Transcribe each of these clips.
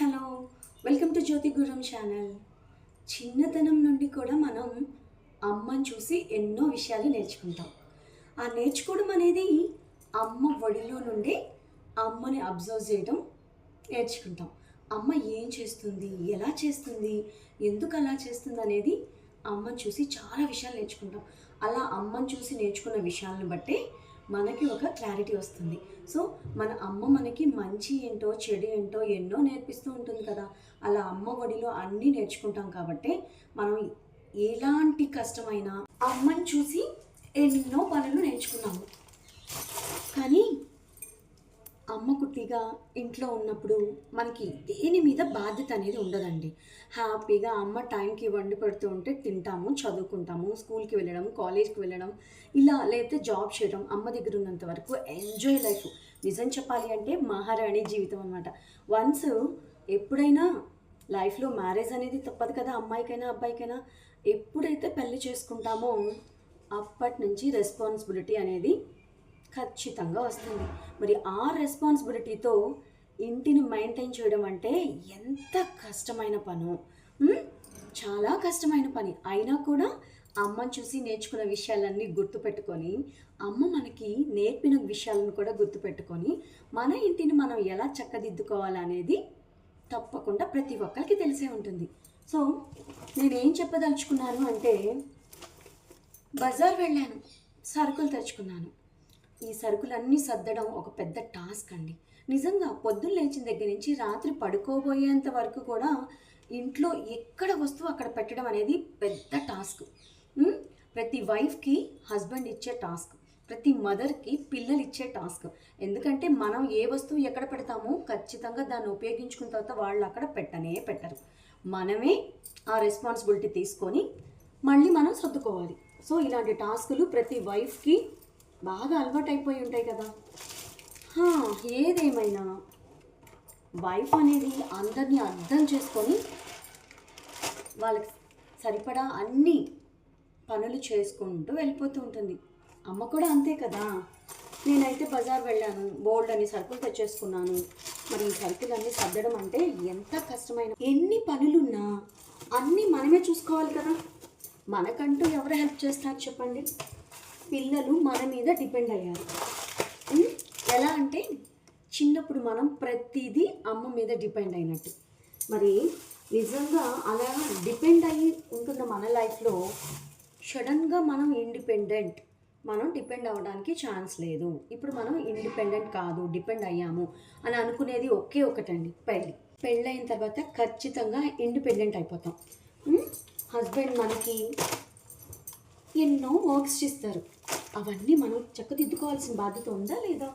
Hello welcome to Jyothi Guram channel. చిన్నతనం నుండి కూడా మనం అమ్మని చూసి ఎన్నో విషయాలు నేర్చుకుంటాం. ఆ నేర్చుకోవడం అనేది అమ్మ ఒడిలో నుండి అమ్మని అబ్జర్వ్ చేయడం నేర్చుకుంటాం. అమ్మ ఏం చేస్తుంది ఎలా చేస్తుంది ఎందుకు అలా చేస్తుంది అనేది అమ్మని చూసి చాలా విషయాలు నేర్చుకుంటాం. అలా అమ్మని చూసి నేర్చుకున్న విషయాలను బట్టి మనకి ఒక క్లారిటీ వస్తుంది. సో మన అమ్మ మనకి మంచి ఏంటో చెడు ఏంటో ఎన్నో నేర్పిస్తూ ఉంటుంది కదా. అలా అమ్మ ఒడిలో అన్నీ నేర్చుకుంటాం కాబట్టి మనం ఎలాంటి కష్టమైనా అమ్మని చూసి ఎన్నో పనులు నేర్చుకున్నాము. కానీ అమ్మ కుట్టిగా ఇంట్లో ఉన్నప్పుడు మనకి దేని మీద బాధ్యత అనేది ఉండదండి. హ్యాపీగా అమ్మ టైంకి వండి పెడుతూ ఉంటే తింటాము చదువుకుంటాము స్కూల్కి వెళ్ళడం కాలేజ్కి వెళ్ళడం ఇలా లేకపోతే జాబ్ చేయడం అమ్మ దగ్గర ఉన్నంత వరకు ఎంజాయ్ లైఫ్. నిజం చెప్పాలి అంటే మహారాణి జీవితం అనమాట వన్స్ ఎప్పుడైనా లైఫ్లో మ్యారేజ్ అనేది తప్పదు కదా అమ్మాయికైనా అబ్బాయికైనా. ఎప్పుడైతే పెళ్ళి చేసుకుంటామో అప్పటి నుంచి రెస్పాన్సిబిలిటీ అనేది ఖచ్చితంగా వస్తుంది. మరి ఆ రెస్పాన్సిబిలిటీతో ఇంటిని మెయింటైన్ చేయడం అంటే ఎంత కష్టమైన పను? చాలా కష్టమైన పని. అయినా కూడా అమ్మని చూసి నేర్చుకున్న విషయాలన్నీ గుర్తుపెట్టుకొని అమ్మ మనకి నేర్పిన విషయాలను కూడా గుర్తుపెట్టుకొని మన ఇంటిని మనం ఎలా చక్కదిద్దుకోవాలనేది తప్పకుండా ప్రతి ఒక్కరికి తెలిసే ఉంటుంది. సో నేనేం చెప్పదలుచుకున్నాను అంటే బజార్ వెళ్ళాను సరుకులు తెచ్చుకున్నాను. ఈ సరుకులన్నీ సర్దడం ఒక పెద్ద టాస్క్ అండి. నిజంగా పొద్దున్న లేచిన దగ్గర నుంచి రాత్రి పడుకోబోయేంత వరకు కూడా ఇంట్లో ఎక్కడ వస్తువు అక్కడ పెట్టడం అనేది పెద్ద టాస్క్. ప్రతి వైఫ్కి హస్బెండ్ ఇచ్చే టాస్క్. ప్రతి మదర్కి పిల్లలు ఇచ్చే టాస్క్. ఎందుకంటే మనం ఏ వస్తువు ఎక్కడ పెడతామో ఖచ్చితంగా దాన్ని ఉపయోగించుకున్న తర్వాత వాళ్ళు అక్కడ పెట్టనే పెట్టరు. మనమే ఆ రెస్పాన్సిబిలిటీ తీసుకొని మళ్ళీ మనం సర్దుకోవాలి. సో ఇలాంటి టాస్కులు ప్రతి వైఫ్కి బాగా అలవాటైపోయి ఉంటాయి కదా. ఏదేమైనా? వైఫ్ అనేది అందరినీ అర్థం చేసుకొని వాళ్ళకి సరిపడా అన్ని పనులు చేసుకుంటూ వెళ్ళిపోతూ ఉంటుంది. అమ్మ కూడా అంతే కదా. నేనైతే బజార్ వెళ్ళాను బోల్డ్ అని సరుకులు తెచ్చేసుకున్నాను. మరి ఈ సరుకులన్నీ సర్దడం అంటే ఎంత కష్టమైన ఎన్ని పనులున్నా అన్నీ మనమే చూసుకోవాలి కదా. మనకంటూ ఎవరు హెల్ప్ చేస్తారు చెప్పండి? పిల్లలు మన మీద డిపెండ్ అయ్యారు. ఎలా అంటే చిన్నప్పుడు మనం ప్రతిదీ అమ్మ మీద డిపెండ్ అయినట్టు. మరి నిజంగా అలా డిపెండ్ అయ్యి ఉంటున్న మన లైఫ్లో సడన్గా మనం ఇండిపెండెంట్ మనం డిపెండ్ అవ్వడానికి ఛాన్స్ లేదు. ఇప్పుడు మనం ఇండిపెండెంట్ కాదు డిపెండ్ అయ్యాము అని అనుకునేది ఒకే ఒకటండి పెళ్ళి. పెళ్ళైన తర్వాత ఖచ్చితంగా ఇండిపెండెంట్ అయిపోతాం. హస్బెండ్ మనకి ఎన్నో వర్క్స్ చేస్తారు. అవన్నీ మనం చక్కదిద్దుకోవాల్సిన బాధ్యత ఉందా లేదా?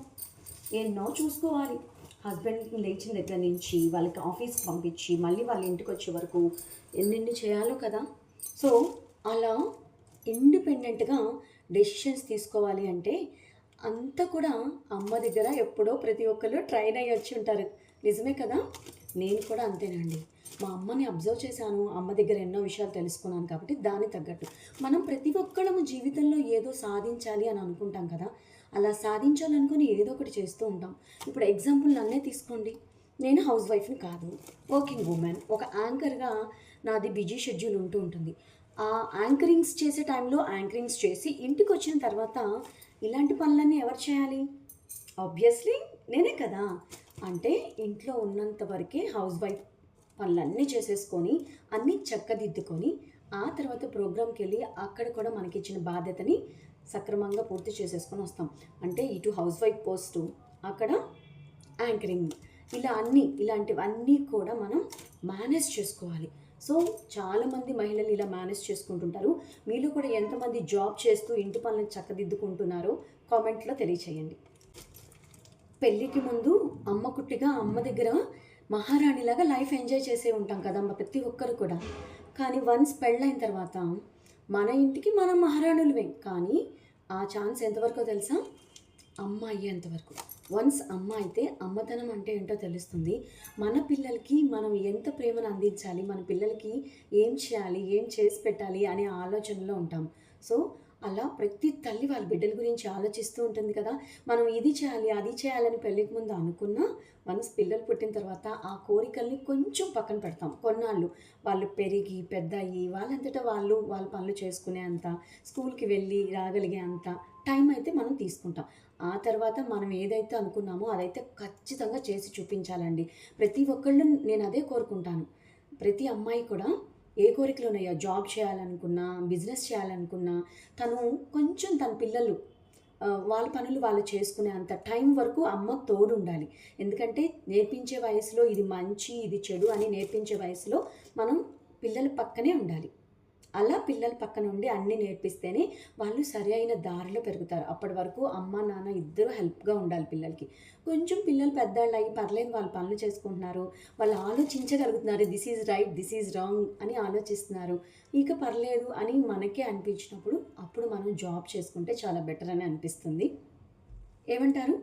ఎన్నో చూసుకోవాలి. హస్బెండ్ లేచిన దగ్గర నుంచి వాళ్ళకి ఆఫీస్కి పంపించి మళ్ళీ వాళ్ళ ఇంటికి వచ్చే వరకు ఎన్నెన్ని చేయాలో కదా? సో అలా ఇండిపెండెంట్గా డెసిషన్స్ తీసుకోవాలి అంటే అంతా కూడా అమ్మ దగ్గర ఎప్పుడో ప్రతి ఒక్కరు ట్రైన్ అయ్యి వచ్చి ఉంటారు. నిజమే కదా? నేను కూడా అంతేనండి. మా అమ్మని అబ్జర్వ్ చేశాను. అమ్మ దగ్గర ఎన్నో విషయాలు తెలుసుకున్నాను కాబట్టి దానికి తగ్గట్టు. మనం ప్రతి ఒక్కళ్ళము జీవితంలో ఏదో సాధించాలి అని అనుకుంటాం కదా. అలా సాధించాలనుకుని ఏదో ఒకటి చేస్తూ ఉంటాం. ఇప్పుడు ఎగ్జాంపుల్ నన్నే తీసుకోండి. నేను హౌస్ వైఫ్ని కాదు. Working women. ఒక యాంకర్గా నాది బిజీ షెడ్యూల్ ఉంటూ ఉంటుంది. ఆ యాంకరింగ్స్ చేసే టైంలో యాంకరింగ్స్ చేసి ఇంటికి వచ్చిన తర్వాత ఇలాంటి పనులన్నీ ఎవరు చేయాలి? ఆబ్వియస్లీ నేనే కదా. అంటే ఇంట్లో ఉన్నంత వరకే హౌస్ వైఫ్ పనులన్నీ చేసేసుకొని అన్నీ చక్కదిద్దుకొని ఆ తర్వాత ప్రోగ్రామ్కి వెళ్ళి అక్కడ కూడా మనకి ఇచ్చిన బాధ్యతని సక్రమంగా పూర్తి చేసేసుకొని వస్తాం. అంటే ఇటు హౌస్ వైఫ్ పోస్టు అక్కడ యాంకరింగ్ ఇలా అన్నీ ఇలాంటివన్నీ కూడా మనం మేనేజ్ చేసుకోవాలి. సో చాలామంది మహిళలు ఇలా మేనేజ్ చేసుకుంటుంటారు. మీలో కూడా ఎంతమంది జాబ్ చేస్తూ ఇంటి పనులను చక్కదిద్దుకుంటున్నారో కామెంట్లో తెలియచేయండి. పెళ్ళికి ముందు అమ్మ కుట్టిగా అమ్మ దగ్గర మహారాణిలాగా లైఫ్ ఎంజాయ్ చేసే ఉంటాం కదమ్మ ప్రతి ఒక్కరు కూడా. కానీ వన్స్ పెళ్ళైన తర్వాత మన ఇంటికి మనం మహారాణులమే. కానీ ఆ ఛాన్స్ ఎంతవరకు తెలుసా? అమ్మ అయ్యేంతవరకు. వన్స్ అమ్మ అయితే అమ్మతనం అంటే ఏంటో తెలుస్తుంది. మన పిల్లలకి మనం ఎంత ప్రేమను అందించాలి మన పిల్లలకి ఏం చేయాలి ఏం చేసి పెట్టాలి అనే ఆలోచనలో ఉంటాం. సో అలా ప్రతి తల్లి వాళ్ళ బిడ్డల గురించి ఆలోచిస్తూ ఉంటుంది కదా. మనం ఇది చేయాలి అది చేయాలని పెళ్ళికి ముందు అనుకున్నా వన్స్ పిల్లలు పుట్టిన తర్వాత ఆ కోరికల్ని కొంచెం పక్కన పెడతాం. కొన్నాళ్ళు వాళ్ళు పెరిగి పెద్ద అయ్యి వాళ్ళంతటా వాళ్ళు వాళ్ళ పనులు చేసుకునే అంత స్కూల్కి వెళ్ళి రాగలిగే అంత టైం అయితే మనం తీసుకుంటాం. ఆ తర్వాత మనం ఏదైతే అనుకున్నామో అదైతే ఖచ్చితంగా చేసి చూపించాలండి. ప్రతి ఒక్కళ్ళు నేను అదే కోరుకుంటాను. ప్రతి అమ్మాయి కూడా ఏ కోరికలు ఉన్నాయో జాబ్ చేయాలనుకున్నా బిజినెస్ చేయాలనుకున్నా తను కొంచెం తన పిల్లలు వాళ్ళ పనులు వాళ్ళు చేసుకునే అంత టైం వరకు అమ్మ తోడు ఉండాలి ఎందుకంటే నేర్పించే వయసులో ఇది మంచి ఇది చెడు అని నేర్పించే వయసులో మనం పిల్లల పక్కనే ఉండాలి. అలా పిల్లల పక్కన ఉండి అన్నీ నేర్పిస్తేనే వాళ్ళు సరి అయిన దారిలో పెరుగుతారు. అప్పటి వరకు అమ్మ నాన్న ఇద్దరు హెల్ప్గా ఉండాలి పిల్లలకి. కొంచెం పిల్లలు పెద్దవాళ్ళు అయ్యి పర్లేదు వాళ్ళు పనులు చేసుకుంటున్నారు వాళ్ళు ఆలోచించగలుగుతున్నారు this is right this is wrong అని ఆలోచిస్తున్నారు. ఇక పర్లేదు అని మనకే అనిపించినప్పుడు అప్పుడు మనం జాబ్ చేసుకుంటే చాలా బెటర్ అని అనిపిస్తుంది. ఏమంటారు?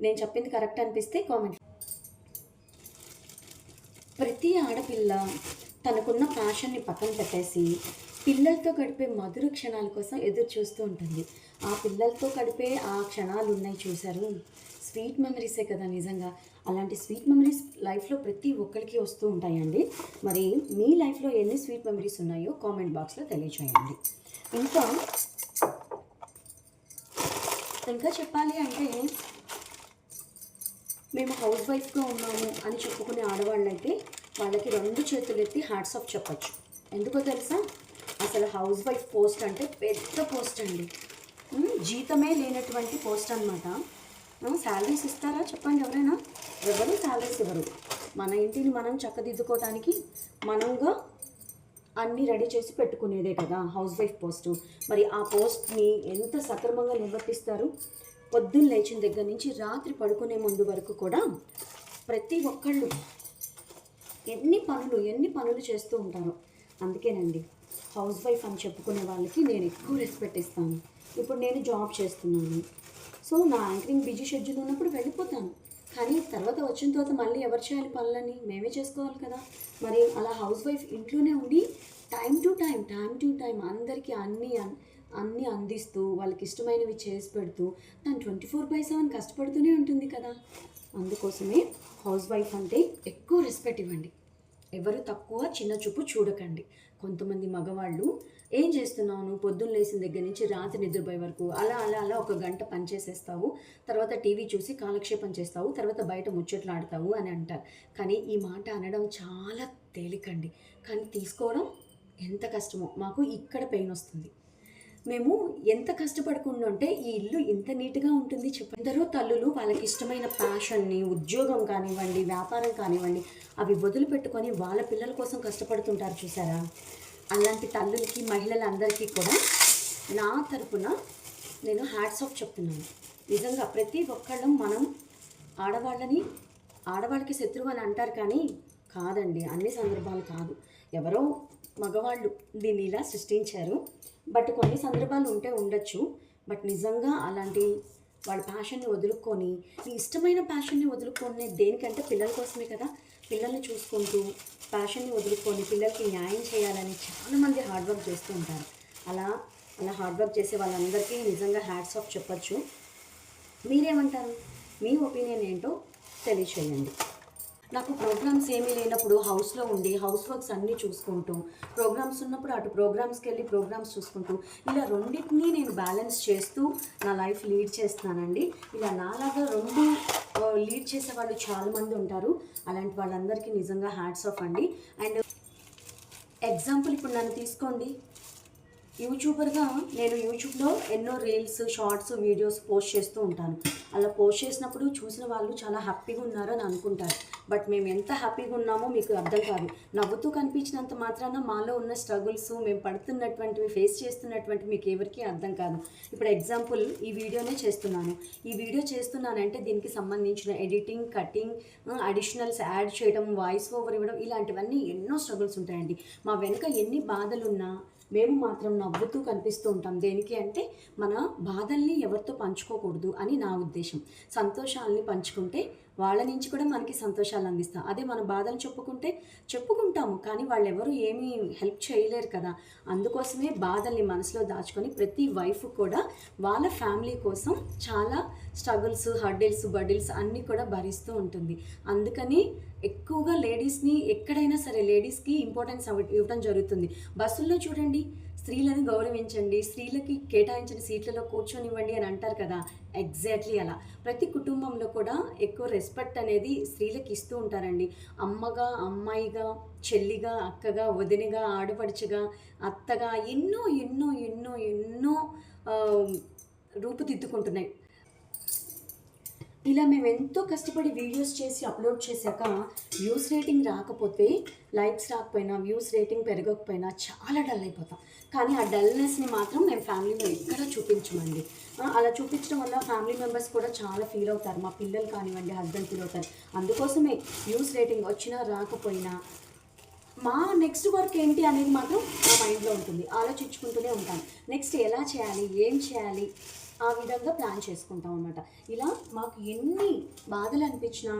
నేను చెప్పింది కరెక్ట్ అనిపిస్తే కామెంట్. ప్రతి ఆడపిల్ల తనకున్న ప్యాషన్ని పక్కన పెట్టేసి పిల్లలతో గడిపే మధుర క్షణాల కోసం ఎదురు చూస్తూ ఉంటుంది. ఆ పిల్లలతో గడిపే ఆ క్షణాలు ఉన్నాయి చూశారు. స్వీట్ మెమరీసే కదా నిజంగా. అలాంటి స్వీట్ మెమరీస్ లైఫ్లో ప్రతి ఒక్కరికి వస్తూ ఉంటాయండి. మరి మీ లైఫ్లో ఎన్ని స్వీట్ మెమరీస్ ఉన్నాయో కామెంట్ బాక్స్లో తెలియచేయండి. ఇంకా ఇంకా చెప్పాలి అంటే మేము హౌస్ వైఫ్గా ఉన్నాము అని చెప్పుకునే ఆడవాళ్ళైతే వాళ్ళకి రెండు చేతులు ఎత్తి హ్యాట్స్ ఆఫ్ చెప్పచ్చు. ఎందుకో తెలుసా? అసలు హౌస్ వైఫ్ పోస్ట్ అంటే పెద్ద పోస్ట్ అండి. జీతమే లేనటువంటి పోస్ట్ అనమాట శాలరీస్ ఇస్తారా చెప్పండి ఎవరైనా? ఎవరు శాలరీస్ ఇవ్వరు. మన ఇంటిని మనం చక్కదిద్దుకోవటానికి మనంగా అన్నీ రెడీ చేసి పెట్టుకునేదే కదా హౌస్ వైఫ్ పోస్టు మరి ఆ పోస్ట్ని ఎంత సక్రమంగా నిర్వర్తిస్తారు? పొద్దున్న లేచిన దగ్గర నుంచి రాత్రి పడుకునే ముందు వరకు కూడా ప్రతి ఒక్కళ్ళు ఎన్ని పనులు ఎన్ని పనులు చేస్తూ ఉంటారో. అందుకేనండి హౌస్ వైఫ్ అని చెప్పుకునే వాళ్ళకి నేను ఎక్కువ రెస్పెక్ట్ ఇస్తాను. ఇప్పుడు నేను జాబ్ చేస్తున్నాను. సో నా యాంకరింగ్ బిజీ షెడ్యూల్ ఉన్నప్పుడు వెళ్ళిపోతాను. కానీ తర్వాత వచ్చిన తర్వాత మళ్ళీ ఎవరు చేయాలి పనులని? మేమే చేసుకోవాలి కదా. మరి అలా హౌస్ వైఫ్ ఇంట్లోనే ఉండి time to time time to time అందరికీ అన్నీ అన్నీ అందిస్తూ వాళ్ళకి ఇష్టమైనవి చేసి పెడుతూ తను ట్వంటీ ఫోర్ బై సెవెన్ కష్టపడుతూనే ఉంటుంది కదా. అందుకోసమే హౌస్ వైఫ్ అంటే ఎక్కువ రెస్పెక్ట్ ఇవ్వండి. ఎవరు తక్కువ చిన్న చూపు చూడకండి. కొంతమంది మగవాళ్ళు ఏం చేస్తున్నావు? పొద్దున్న లేచిన దగ్గర నుంచి రాత్రి నిద్రపోయే వరకు అలా అలా అలా ఒక గంట పని చేసేస్తావు. తర్వాత టీవీ చూసి కాలక్షేపం చేస్తావు. తర్వాత బయట ముచ్చట్లు ఆడతావు అని అంటారు. కానీ ఈ మాట అనడం చాలా తేలికండి. కానీ తీసుకోవడం ఎంత కష్టమో మాకు ఇక్కడ పెయిన్ వస్తుంది. మేము ఎంత కష్టపడకుండా ఉంటే ఈ ఇల్లు ఇంత నీట్గా ఉంటుంది చెప్పండి. ఎందరో తల్లులు వాళ్ళకి ఇష్టమైన ప్యాషన్ని ఉద్యోగం కానివ్వండి వ్యాపారం కానివ్వండి అవి వదిలిపెట్టుకొని వాళ్ళ పిల్లల కోసం కష్టపడుతుంటారు చూసారా? అలాంటి తల్లులకి మహిళలందరికీ కూడా నా తరపున నేను హ్యాట్స్ ఆఫ్ చెప్తున్నాను. నిజంగా ప్రతి ఒక్కళ్ళం మనం ఆడవాళ్ళని ఆడవాళ్ళకి శత్రువు అని అంటారు కానీ కాదండి అన్ని సందర్భాలు కాదు. ఎవరో మగవాళ్ళు దీన్ని ఇలా సృష్టించారు. బట్ కొన్ని సందర్భాలు ఉంటే ఉండొచ్చు. బట్ నిజంగా అలాంటి వాళ్ళ ప్యాషన్ని వదులుకొని నీ ఇష్టమైన ప్యాషన్ని వదులుకొని దేనికంటే పిల్లల కోసమే కదా? పిల్లల్ని చూసుకుంటూ ప్యాషన్ని వదులుకొని పిల్లలకి న్యాయం చేయాలని చాలామంది హార్డ్ వర్క్ చేస్తూ ఉంటారు. అలా అలా హార్డ్ వర్క్ చేసే వాళ్ళందరికీ నిజంగా హ్యాట్స్ ఆఫ్ చెప్పచ్చు. మీరేమంటారు? మీ ఒపీనియన్ ఏంటో తెలియచేయండి. నాకు ప్రోగ్రామ్స్ ఏమీ లేనప్పుడు హౌస్లో ఉండి హౌస్ వర్క్స్ అన్నీ చూసుకుంటూ ప్రోగ్రామ్స్ ఉన్నప్పుడు అటు ప్రోగ్రామ్స్కి వెళ్ళి ప్రోగ్రామ్స్ చూసుకుంటూ ఇలా రెండింటినీ నేను బ్యాలెన్స్ చేస్తూ నా లైఫ్ లీడ్ చేస్తున్నానండి. ఇలా నాలాగా రెండు లీడ్ చేసే వాళ్ళు చాలామంది ఉంటారు. అలాంటి వాళ్ళందరికీ నిజంగా హ్యాట్స్ ఆఫ్ అండి. అండ్ ఎగ్జాంపుల్ ఇప్పుడు నన్ను తీసుకోండి. యూట్యూబర్గా నేను యూట్యూబ్లో ఎన్నో రీల్స్ షార్ట్స్ వీడియోస్ పోస్ట్ చేస్తూ ఉంటాను. అలా పోస్ట్ చేసినప్పుడు చూసిన వాళ్ళు చాలా హ్యాపీగా ఉన్నారని అనుకుంటారు. బట్ మేము ఎంత హ్యాపీగా ఉన్నామో మీకు అర్థం కాదు. నవ్వుతూ కనిపించినంత మాత్రాన మాలో ఉన్న స్ట్రగుల్స్ మేము పడుతున్నటువంటివి ఫేస్ చేస్తున్నటువంటి మీకు ఎవరికీ అర్థం కాదు. ఇప్పుడు ఎగ్జాంపుల్ ఈ వీడియోనే చేస్తున్నాను. ఈ వీడియో చేస్తున్నానంటే దీనికి సంబంధించిన ఎడిటింగ్ కటింగ్ అడిషనల్స్ యాడ్ చేయడం వాయిస్ ఓవర్ ఇవ్వడం ఇలాంటివన్నీ ఎన్నో స్ట్రగుల్స్ ఉంటాయండి. మా వెనుక ఎన్ని బాధలున్నా మేము మాత్రం నవ్వుతూ కనిపిస్తూ ఉంటాం. దేనికి అంటే మన బాధల్ని ఎవరితో పంచుకోకూడదు అని నా ఉద్దేశం. సంతోషాలని పంచుకుంటే వాళ్ళ నుంచి కూడా మనకి సంతోషాలు అందిస్తాం. అదే మన బాధలు చెప్పుకుంటే చెప్పుకుంటాము కానీ వాళ్ళు ఎవరు ఏమీ హెల్ప్ చేయలేరు కదా. అందుకోసమే బాధల్ని మనసులో దాచుకొని ప్రతి వైఫ్ కూడా వాళ్ళ ఫ్యామిలీ కోసం చాలా స్ట్రగుల్స్ హర్డిల్స్ బడిల్స్ అన్నీ కూడా భరిస్తూ ఉంటుంది. అందుకని ఎక్కువగా లేడీస్ని ఎక్కడైనా సరే లేడీస్కి ఇంపార్టెన్స్ ఇవ్వడం జరుగుతుంది. బస్సుల్లో చూడండి స్త్రీలను గౌరవించండి స్త్రీలకి కేటాయించిన సీట్లలో కూర్చొనివ్వండి అని అంటారు కదా. ఎగ్జాక్ట్లీ అలా. ప్రతి కుటుంబంలో కూడా ఎక్కువ రెస్పెక్ట్ అనేది స్త్రీలకు ఇస్తూ ఉంటారండి. అమ్మగా అమ్మాయిగా చెల్లిగా అక్కగా వదినగా ఆడపడుచుగా అత్తగా ఎన్నో ఎన్నో ఎన్నో ఎన్నో రూపుదిద్దుకుంటున్నాయి. ఇలా మేము ఎంతో కష్టపడి వీడియోస్ చేసి అప్లోడ్ చేశాక వ్యూస్ రేటింగ్ రాకపోతే లైక్స్ రాకపోయినా వ్యూస్ రేటింగ్ పెరగకపోయినా చాలా డల్ అయిపోతాం. కానీ ఆ డల్నెస్ని మాత్రం మేము ఫ్యామిలీలో ఎక్కడ చూపించమండి? అలా చూపించడం వల్ల ఫ్యామిలీ మెంబర్స్ కూడా చాలా ఫీల్ అవుతారు. మా పిల్లలు కానివ్వండి హస్బెండ్ ఫీల్ అవుతారు. అందుకోసమే వ్యూస్ రేటింగ్ వచ్చినా రాకపోయినా మా నెక్స్ట్ వర్క్ ఏంటి అనేది మాత్రం మా మైండ్లో ఉంటుంది. ఆలోచించుకుంటూనే ఉంటాను నెక్స్ట్ ఎలా చేయాలి? ఏం చేయాలి? ఆ విధంగా ప్లాన్ చేసుకుంటాం అనమాట ఇలా మాకు ఎన్ని బాధలు అనిపించినా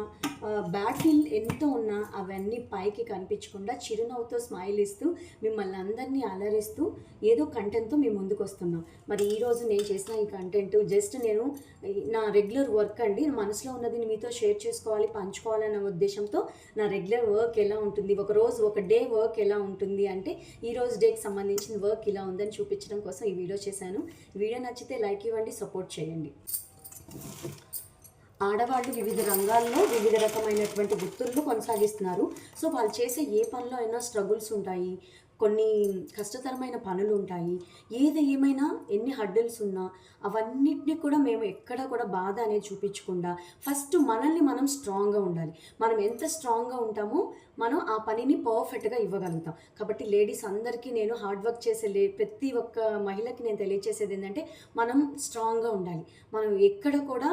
బ్యాడ్ ఫీల్ ఎంతో ఉన్నా అవన్నీ పైకి కనిపించకుండా చిరునవ్వుతో స్మైల్ ఇస్తూ మిమ్మల్ని అందరినీ అలరిస్తూ ఏదో కంటెంట్తో మేము ముందుకు వస్తున్నాం. మరి ఈరోజు నేను చేసిన ఈ కంటెంట్ జస్ట్ నేను నా రెగ్యులర్ వర్క్ అండి. మనసులో ఉన్నది మీతో షేర్ చేసుకోవాలి పంచుకోవాలన్న ఉద్దేశంతో నా రెగ్యులర్ వర్క్ ఎలా ఉంటుంది ఒక రోజు ఒక డే వర్క్ ఎలా ఉంటుంది అంటే ఈ రోజు డేకి సంబంధించిన వర్క్ ఇలా ఉందని చూపించడం కోసం ఈ వీడియో చేశాను. వీడియో నచ్చితే లైక్ ఇవ్వండి. సపోర్ట్ చేయండి. ఆడవాళ్ళు వివిధ రంగాల్లో వివిధ రకమైనటువంటి వృత్తులను కొనసాగిస్తున్నారు. సో వాళ్ళు చేసే ఏ పనిలో అయినా స్ట్రగుల్స్ ఉంటాయి. కొన్ని కష్టతరమైన పనులు ఉంటాయి ఏది ఏమైనా ఎన్ని హడ్డల్స్ ఉన్నా అవన్నిటిని కూడా మేము ఎక్కడ కూడా బాధ అనేది చూపించకుండా ఫస్ట్ మనల్ని మనం స్ట్రాంగ్గా ఉండాలి. మనం ఎంత స్ట్రాంగ్గా ఉంటామో మనం ఆ పనిని పర్ఫెక్ట్గా ఇవ్వగలుగుతాం. కాబట్టి లేడీస్ అందరికీ నేను హార్డ్ వర్క్ చేసే లే ప్రతి ఒక్క మహిళకి నేను తెలియచేసేది ఏంటంటే మనం స్ట్రాంగ్గా ఉండాలి. మనం ఎక్కడ కూడా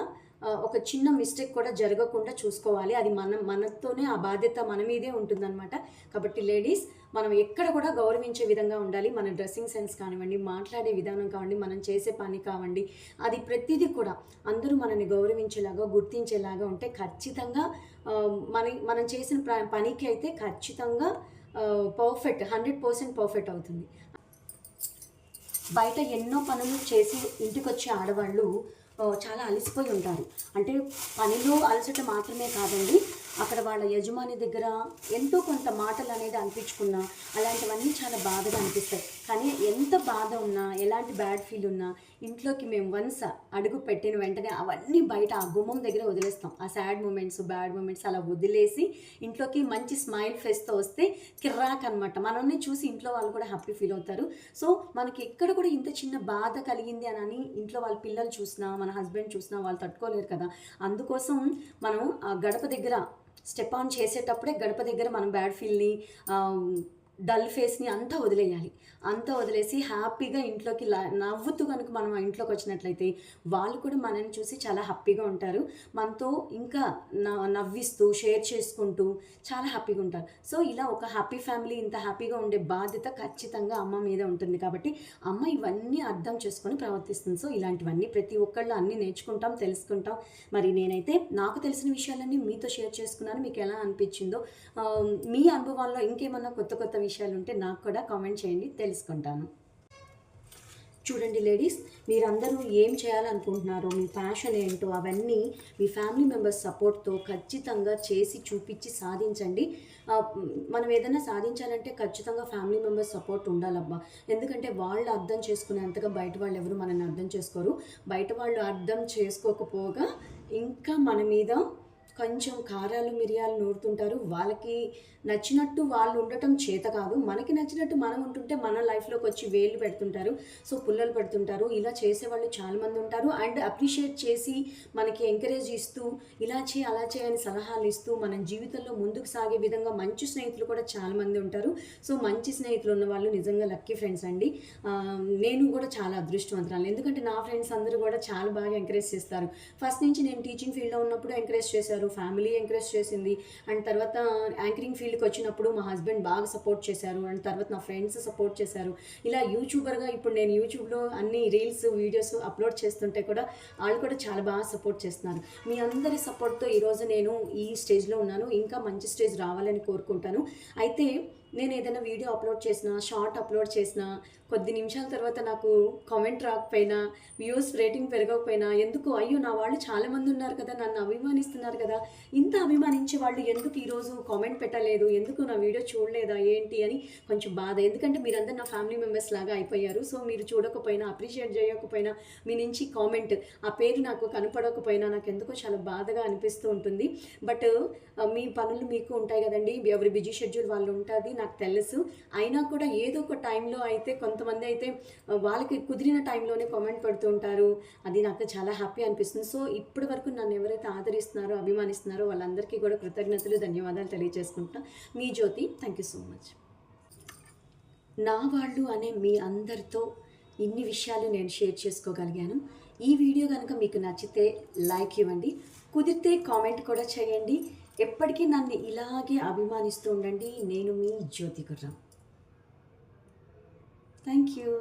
ఒక చిన్న మిస్టేక్ కూడా జరగకుండా చూసుకోవాలి. అది మన మనతోనే ఆ బాధ్యత మన మీదే ఉంటుందన్నమాట. కాబట్టి లేడీస్ మనం ఎక్కడ కూడా గౌరవించే విధంగా ఉండాలి. మన డ్రెస్సింగ్ సెన్స్ కానివ్వండి మాట్లాడే విధానం కావండి మనం చేసే పని కావండి అది ప్రతిదీ కూడా అందరూ మనల్ని గౌరవించేలాగా గుర్తించేలాగా ఉంటే ఖచ్చితంగా మన మనం చేసిన పనికి అయితే ఖచ్చితంగా పర్ఫెక్ట్ హండ్రెడ్ పర్సెంట్ పర్ఫెక్ట్ అవుతుంది. బయట ఎన్నో పనులు చేసి ఇంటికి వచ్చే ఆడవాళ్ళు చాలా అలసిపోయి ఉంటారు. అంటే పనిలో అలసట మాత్రమే కాదండి అక్కడ వాళ్ళ యజమాని దగ్గర ఎంతో కొంత మాటలు అనేది అనిపించుకున్నా అలాంటివన్నీ చాలా బాధగా అనిపిస్తాయి. కానీ ఎంత బాధ ఉన్నా ఎలాంటి బ్యాడ్ ఫీల్ ఉన్నా ఇంట్లోకి మేము వన్స్ అడుగు పెట్టిన వెంటనే అవన్నీ బయట ఆ గుమ్మం దగ్గర వదిలేస్తాం. ఆ సాడ్ మూమెంట్స్ బ్యాడ్ మూమెంట్స్ అలా వదిలేసి ఇంట్లోకి మంచి స్మైల్ ఫేస్తో వస్తే కిర్రాక్ అనమాట మనల్ని చూసి ఇంట్లో వాళ్ళు కూడా హ్యాపీ ఫీల్ అవుతారు. సో మనకి ఎక్కడ కూడా ఇంత చిన్న బాధ కలిగింది అని ఇంట్లో వాళ్ళ పిల్లలు చూసినా మన హస్బెండ్ చూసినా వాళ్ళు తట్టుకోలేరు కదా. అందుకోసం మనం ఆ గడప దగ్గర స్టెప్ ఆన్ చేసేటప్పుడే గడప దగ్గర మనం బ్యాడ్ ఫీల్ని డల్ ఫేస్ని అంతా వదిలేయాలి. అంతా వదిలేసి హ్యాపీగా ఇంట్లోకి నవ్వుతూ కనుక మనం ఇంట్లోకి వచ్చినట్లయితే వాళ్ళు కూడా మనల్ని చూసి చాలా హ్యాపీగా ఉంటారు. మనతో ఇంకా న- నవ్విస్తూ షేర్ చేసుకుంటూ చాలా హ్యాపీగా ఉంటారు. సో ఇలా ఒక హ్యాపీ ఫ్యామిలీ ఇంత హ్యాపీగా ఉండే బాధ్యత ఖచ్చితంగా అమ్మ మీద ఉంటుంది కాబట్టి అమ్మ ఇవన్నీ అర్థం చేసుకొని ప్రవర్తిస్తుంది. సో ఇలాంటివన్నీ ప్రతి ఒక్కళ్ళు అన్నీ నేర్చుకుంటాం తెలుసుకుంటాం. మరి నేనైతే నాకు తెలిసిన విషయాలన్నీ మీతో షేర్ చేసుకున్నాను. మీకు ఎలా అనిపించిందో మీ అనుభవాల్లో ఇంకేమన్నా కొత్త కొత్త విషయాలు విషయాలు ఉంటే నాకు కూడా కామెంట్ చేయండి తెలుసుకుంటాను. చూడండి లేడీస్ మీరందరూ ఏం చేయాలనుకుంటున్నారో మీ ప్యాషన్ ఏంటో అవన్నీ మీ ఫ్యామిలీ మెంబర్స్ సపోర్ట్తో ఖచ్చితంగా చేసి చూపించి సాధించండి. మనం ఏదైనా సాధించాలంటే ఖచ్చితంగా ఫ్యామిలీ మెంబర్స్ సపోర్ట్ ఉండాలబ్బా. ఎందుకంటే వాళ్ళు అర్థం చేసుకునేంతగా బయట వాళ్ళు ఎవరు మనల్ని అర్థం చేసుకోరు. బయట వాళ్ళు అర్థం చేసుకోకపోగా ఇంకా మన మీద కొంచెం కారాలు మిరియాలు నూరుతుంటారు. వాళ్ళకి నచ్చినట్టు వాళ్ళు ఉండటం చేత కాదు. మనకి నచ్చినట్టు మనం ఉంటుంటే మన లైఫ్లోకి వచ్చి వేలు పెడుతుంటారు. సో పుల్లలు పెడుతుంటారు. ఇలా చేసేవాళ్ళు చాలామంది ఉంటారు. అండ్ అప్రిషియేట్ చేసి మనకి ఎంకరేజ్ ఇస్తూ ఇలా చేయి అలా చేయని సలహాలు ఇస్తూ మన జీవితంలో ముందుకు సాగే విధంగా మంచి స్నేహితులు కూడా చాలామంది ఉంటారు. సో మంచి స్నేహితులు ఉన్న వాళ్ళు నిజంగా లక్కీ ఫ్రెండ్స్ అండి. నేను కూడా చాలా అదృష్టవంతురాలు ఎందుకంటే నా ఫ్రెండ్స్ అందరూ కూడా చాలా బాగా ఎంకరేజ్ చేస్తారు. ఫస్ట్ నుంచి నేను టీచింగ్ ఫీల్డ్లో ఉన్నప్పుడు ఎంకరేజ్ చేశారు. చేశారు ఫ్యామిలీ ఎంకరేజ్ చేసింది. అండ్ తర్వాత uh, యాంకరింగ్ ఫీల్డ్కి వచ్చినప్పుడు మా హస్బెండ్ బాగా సపోర్ట్ చేశారు. అండ్ తర్వాత నా ఫ్రెండ్స్ సపోర్ట్ చేశారు. ఇలా యూట్యూబర్గా ఇప్పుడు నేను యూట్యూబ్లో అన్ని రీల్స్ వీడియోస్ అప్లోడ్ చేస్తుంటే కూడా వాళ్ళు కూడా చాలా బాగా సపోర్ట్ చేస్తున్నారు. మీ అందరి సపోర్ట్తో ఈరోజు నేను ఈ స్టేజ్లో ఉన్నాను. ఇంకా మంచి స్టేజ్ రావాలని కోరుకుంటాను. అయితే నేను ఏదైనా వీడియో అప్లోడ్ చేసినా షార్ట్ అప్లోడ్ చేసినా కొద్ది నిమిషాల తర్వాత నాకు కామెంట్ రాకపోయినా వ్యూస్ రేటింగ్ పెరగకపోయినా ఎందుకు? అయ్యో నా వాళ్ళు చాలామంది ఉన్నారు కదా నన్ను అభిమానిస్తున్నారు కదా ఇంత అభిమానించే వాళ్ళు ఎందుకు ఈరోజు కామెంట్ పెట్టలేదు? ఎందుకు నా వీడియో చూడలేదా? ఏంటి? అని కొంచెం బాధ. ఎందుకంటే మీరందరూ నా ఫ్యామిలీ మెంబర్స్ లాగా అయిపోయారు. సో మీరు చూడకపోయినా అప్రిషియేట్ చేయకపోయినా మీ నుంచి కామెంట్ ఆ పేరు నాకు కనపడకపోయినా నాకు ఎందుకో చాలా బాధగా అనిపిస్తూ ఉంటుంది. బట్ మీ పనులు మీకు ఉంటాయి కదండి. ఎవరి బిజీ షెడ్యూల్ వాళ్ళు ఉంటుంది నాకు తెలుసు. అయినా కూడా ఏదో ఒక టైంలో అయితే కొంత కొంతమంది అయితే వాళ్ళకి కుదిరిన టైంలోనే కామెంట్ పెడుతూ ఉంటారు. అది నాకు చాలా హ్యాపీ అనిపిస్తుంది. సో ఇప్పటి వరకు నన్ను ఎవరైతే ఆదరిస్తున్నారో అభిమానిస్తున్నారో వాళ్ళందరికీ కూడా కృతజ్ఞతలు ధన్యవాదాలు తెలియజేసుకుంటున్నా. మీ Jyothi thank you so much నా వాళ్ళు అనే మీ అందరితో ఇన్ని విషయాలు నేను షేర్ చేసుకోగలిగాను. ఈ వీడియో కనుక మీకు నచ్చితే లైక్ ఇవ్వండి. కుదిరితే కామెంట్ కూడా చేయండి. ఎప్పటికీ నన్ను ఇలాగే అభిమానిస్తూ ఉండండి. నేను మీ జ్యోతి గుర్రం. Thank you